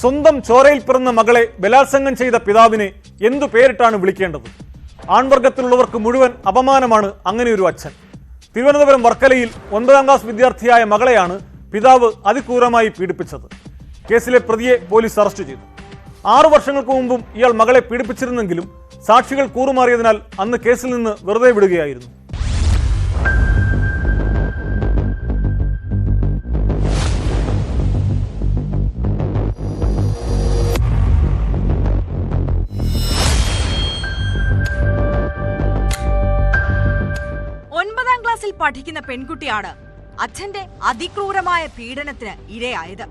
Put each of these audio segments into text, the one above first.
സ്വന്തം ചോരയിൽ പിറന്ന മകളെ ബലാത്സംഗം ചെയ്ത പിതാവിനെ എന്തു പേരിട്ടാണ് വിളിക്കേണ്ടത്? ആൺവർഗത്തിലുള്ളവർക്ക് മുഴുവൻ അപമാനമാണ് അങ്ങനെയൊരു അച്ഛൻ. തിരുവനന്തപുരം വർക്കലയിൽ ഒൻപതാം ക്ലാസ് വിദ്യാർത്ഥിയായ മകളെയാണ് പിതാവ് അതിക്രൂരമായി പീഡിപ്പിച്ചത്. കേസിലെ പ്രതിയെ പോലീസ് അറസ്റ്റ് ചെയ്തു. ആറു വർഷങ്ങൾക്ക് മുമ്പും ഇയാൾ മകളെ പീഡിപ്പിച്ചിരുന്നെങ്കിലും സാക്ഷികൾ കൂറുമാറിയതിനാൽ അന്ന് കേസിൽ നിന്ന് വെറുതെ വിടുകയായിരുന്നു. പഠിക്കുന്ന പെൺകുട്ടിയാണ് അച്ഛന്റെ അതിക്രൂരമായ പീഡനത്തിന് ഇരയായത്.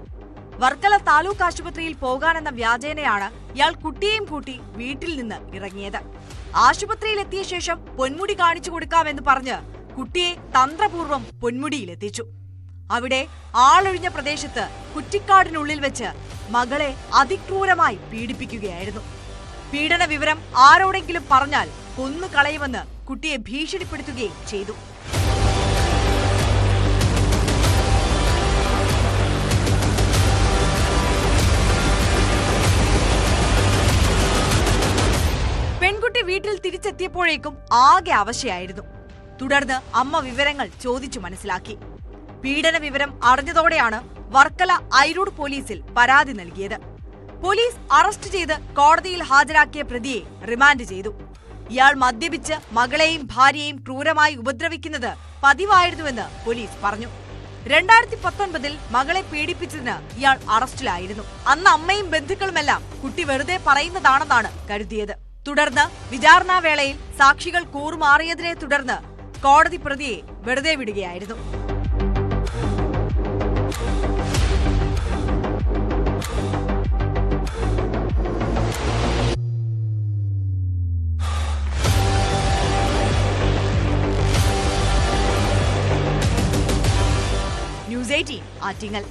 വർക്കല താലൂക്ക് ആശുപത്രിയിൽ പോകാനെന്ന വ്യാജേനയാണ് ഇയാൾ കുട്ടിയെയും കൂട്ടി വീട്ടിൽ നിന്ന് ഇറങ്ങിയത്. ആശുപത്രിയിൽ എത്തിയ ശേഷം പൊന്മുടി കാണിച്ചു കൊടുക്കാമെന്ന് പറഞ്ഞ് കുട്ടിയെ തന്ത്രപൂർവം പൊന്മുടിയിലെത്തിച്ചു അവിടെ ആളൊഴിഞ്ഞ പ്രദേശത്ത് കുറ്റിക്കാടിനുള്ളിൽ വെച്ച് മകളെ അതിക്രൂരമായി പീഡിപ്പിക്കുകയായിരുന്നു. പീഡന വിവരം ആരോടെങ്കിലും പറഞ്ഞാൽ കൊന്നു കളയുമെന്ന് കുട്ടിയെ ഭീഷണിപ്പെടുത്തുകയും ചെയ്തു. പെൺകുട്ടി വീട്ടിൽ തിരിച്ചെത്തിയപ്പോഴേക്കും ആകെ അവശയായിരുന്നു. തുടർന്ന് അമ്മ വിവരങ്ങൾ ചോദിച്ചു മനസ്സിലാക്കി. പീഡന വിവരം അറിഞ്ഞതോടെയാണ് വർക്കല ഐരൂഡ് പോലീസിൽ പരാതി നൽകിയത്. പോലീസ് അറസ്റ്റ് ചെയ്ത് കോടതിയിൽ ഹാജരാക്കിയ പ്രതിയെ റിമാൻഡ് ചെയ്തു. ഇയാൾ മദ്യപിച്ച് മകളെയും ഭാര്യയെയും ക്രൂരമായി ഉപദ്രവിക്കുന്നത് പതിവായിരുന്നുവെന്ന് പോലീസ് പറഞ്ഞു. രണ്ടായിരത്തി പത്തൊൻപതിൽ മകളെ പീഡിപ്പിച്ചതിന് ഇയാൾ അറസ്റ്റിലായിരുന്നു. അന്ന് അമ്മയും ബന്ധുക്കളുമെല്ലാം കുട്ടി വെറുതെ പറയുന്നതാണെന്നാണ് കരുതിയത്. തുടർന്ന് വിചാരണാവേളയിൽ സാക്ഷികൾ കൂറുമാറിയതിനെ തുടർന്ന് കോടതി പ്രതിയെ വെറുതെ വിടുകയായിരുന്നു. ന്യൂസ് ആറ്റിങ്ങൽ.